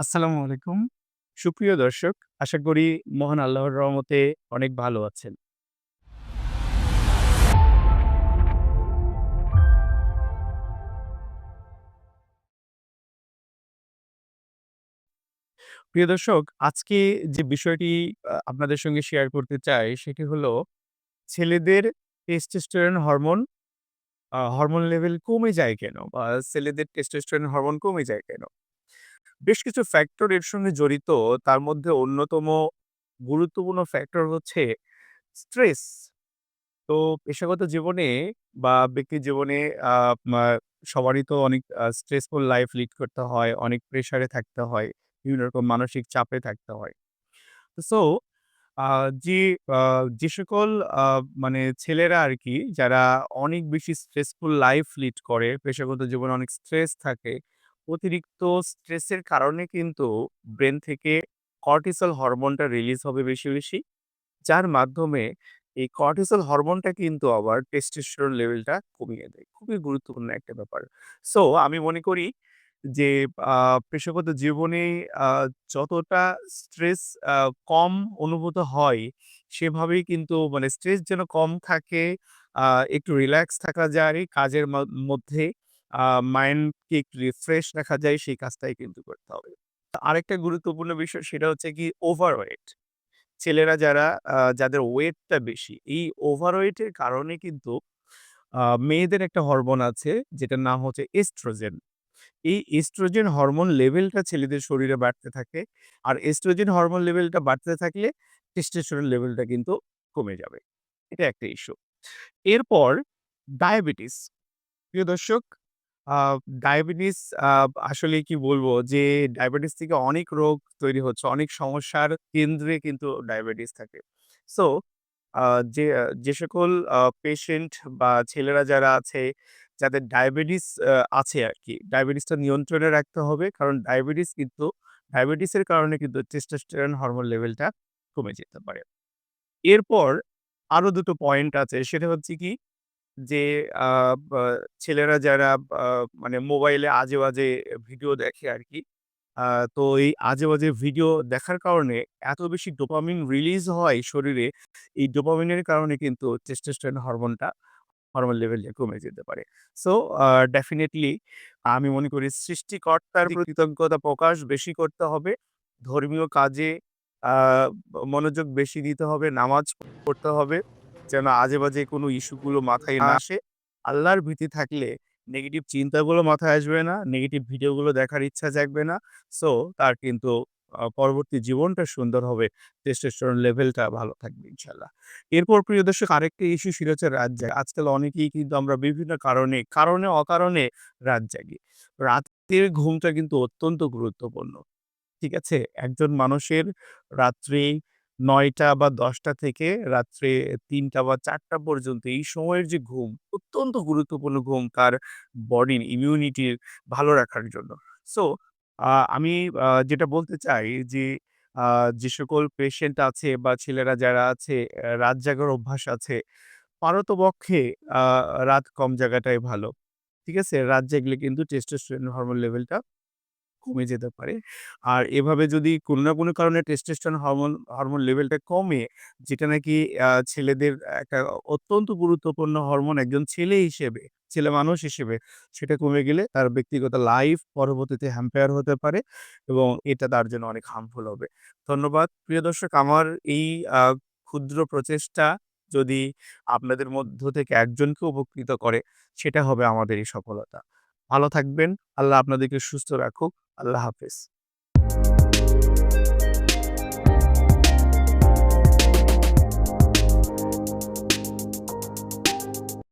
আসসালামু আলাইকুম। সুপ্রিয় দর্শক, আশা করি মহান আল্লাহর রহমতে অনেক ভালো আছেন। প্রিয় দর্শক, আজকে যে বিষয়টি আপনাদের সঙ্গে শেয়ার করতে চাই সেটি হলো ছেলেদের টেস্টোস্টেরন হরমোন হরমোন লেভেল কমে যায় কেন? বা ছেলেদের টেস্টোস্টেরন হরমোন কমে যায় কেন? বেশ কিছু ফ্যাক্টর এর সঙ্গে জড়িত। তার মধ্যে অন্যতম গুরুত্বপূর্ণ ফ্যাক্টর হচ্ছে স্ট্রেস। তো পেশাগত জীবনে বা ব্যক্তি জীবনে সবারই তো অনেক স্ট্রেসফুল লাইফ লিড করতে হয়, অনেক প্রেশারে থাকতে হয়, বিভিন্ন রকম মানসিক চাপে থাকতে হয়। সো যে আ যে সকল আ মানে ছেলেরা আর কি যারা অনেক বেশি স্ট্রেসফুল লাইফ লিড করে, পেশাগত জীবনে অনেক স্ট্রেস থাকে, অতিরিক্ত স্ট্রেসের কারণে কিন্তু ব্রেন থেকে কর্টিসল হরমোনটা রিলিজ হবে বেশি, বেশি। যার মাধ্যমে এই কর্টিসল হরমোনটা কিন্তু আবার টেস্টোস্টেরন লেভেলটা কমিয়ে দেয়। খুবই গুরুত্বপূর্ণ একটা ব্যাপার। সো আমি মনে করি যে পেশাগত জীবনে যতটা স্ট্রেস কম অনুভূত হয়, সেভাবেই কিন্তু মানে স্ট্রেস যেন কম থাকে, একটু রিল্যাক্স থাকা যায় কাজের মধ্যে, মাইন্ডকে একটু রিফ্রেশ রাখা যায় সেই কাজটাই কিন্তু করতে হবে। আরেকটা গুরুত্বপূর্ণ বিষয় সেটা হচ্ছে কি ওভারওয়েট। ছেলেরা যারা যাদের ওয়েটটা বেশি, এই ওভারওয়েটের কারণে কিন্তু মেয়েদের একটা হরমোন আছে যেটার নাম হচ্ছে এস্ট্রোজেন। এই এস্ট্রোজেন হরমোন লেভেলটা ছেলেদের শরীরে বাড়তে থাকে। আর এস্ট্রোজেন হরমোন লেভেলটা বাড়তে থাকলে টেস্টোস্টেরন লেভেলটা কিন্তু কমে যাবে। এটা একটা ইস্যু। এরপর ডায়াবেটিস। প্রিয় দর্শক, ডায়াবেটিস আসলে কি বলব যে ডায়াবেটিস থেকে অনেক রোগ তৈরি হচ্ছে। অনেক সমস্যার কেন্দ্রে কিন্তু ডায়াবেটিস থাকে। সো যে যে সকল পেশেন্ট বা ছেলেরা যারা আছে, যাদের ডায়াবেটিস আ আছে আরকি, ডায়াবেটিসটা নিয়ন্ত্রণে রাখতে হবে। কারণ ডায়াবেটিস কিন্তু ডায়াবেটিসের কারণে কিন্তু টেস্টোস্টেরন হরমোন লেভেলটা কমে যেতে পারে। এরপর আরও ২ টো পয়েন্ট আছে। সেটা হচ্ছে কি যে আ বা ছেলেরা যারা আ মানে মোবাইলে আজে-বাজে ভিডিও দেখে আরকি। আ তো এই আজে-বাজে ভিডিও দেখার কারণে এত বেশি ডোপামিন রিলিজ হয় শরীরে, এই ডোপামিনের কারণে কিন্তু টেস্টোস্টেরন হরমোনটা হরমোন লেভেলটা কমে যেতে পারে। সো আ ডেফিনিটলি আমি মনে করি সৃষ্টিকর্তার প্রতি কৃতজ্ঞতা প্রকাশ বেশি করতে হবে। ধর্মীয় কাজে আ মনোযোগ বেশি দিতে হবে, নামাজ পড়তে হবে। যেন আজে-বাজে কোনো ইস্যুগুলো মাথায় না আসে। আল্লাহর ভীতি থাকলে নেগেটিভ চিন্তাগুলো মাথায় আসবে না, নেগেটিভ ভিডিওগুলো দেখার ইচ্ছা জাগবে না। সো তার কিন্তু পরবর্তী জীবনটা সুন্দর হবে। টেস্টোস্টেরন লেভেলটা ভালো থাকবে ইনশাল্লাহ এরপর প্রিয় দর্শক আরেকটা ইস্যু ছিল হচ্ছে রাত জাগা। আজকাল অনেকেই কিন্তু আমরা বিভিন্ন কারণে, কারণে অকারণে রাত জাগি। রাতের ঘুমটা কিন্তু অত্যন্ত গুরুত্বপূর্ণ। ঠিক আছে? একজন মানুষের রাত্রি ৯ঃ০০ বা ১০ঃ০০ থেকে রাত্রে ৩ঃ০০ বা ৪ঃ০০ পর্যন্ত এই সময়ের যে ঘুম, অত্যন্ত গুরুত্বপূর্ণ ঘুম তার বডির ইমিউনিটি ভালো রাখার জন্য। সো আমি যেটা বলতে চাই যে যে সকল পেশেন্ট আছে বা ছেলেরা যারা আছে রাত জাগার অভ্যাস আছে, পারতপক্ষে রাত কম জাগাটাই ভালো। ঠিক আছে? রাত জাগলে কিন্তু টেস্টোস্টেরন হরমোন লেভেলটা কমে যেতে পারে। আর এভাবে যদি কোনো না কোনো কারণে টেস্টোস্টেরন হরমোন হরমোন লেভেলটা কমে, যেটা নাকি ছেলেদের একটা অত্যন্ত গুরুত্বপূর্ণ হরমোন একজন ছেলে হিসেবে, ছেলে মানুষ হিসেবে সেটা কমে গেলে তার ব্যক্তিগত লাইফ পরবর্তীতে হ্যাম্পায়ার হতে পারে এবং এটা তার জন্য অনেক হার্মফুল হবে। ধন্যবাদ। প্রিয় দর্শক আমার এই ক্ষুদ্র প্রচেষ্টা যদি আপনাদের মধ্য থেকে একজনকে উপকৃত করে, সেটা হবে আমাদের এই সফলতা। ভালো থাকবেন। আল্লাহ আপনাদেরকে সুস্থ রাখুক। আল্লাহ হাফেজ।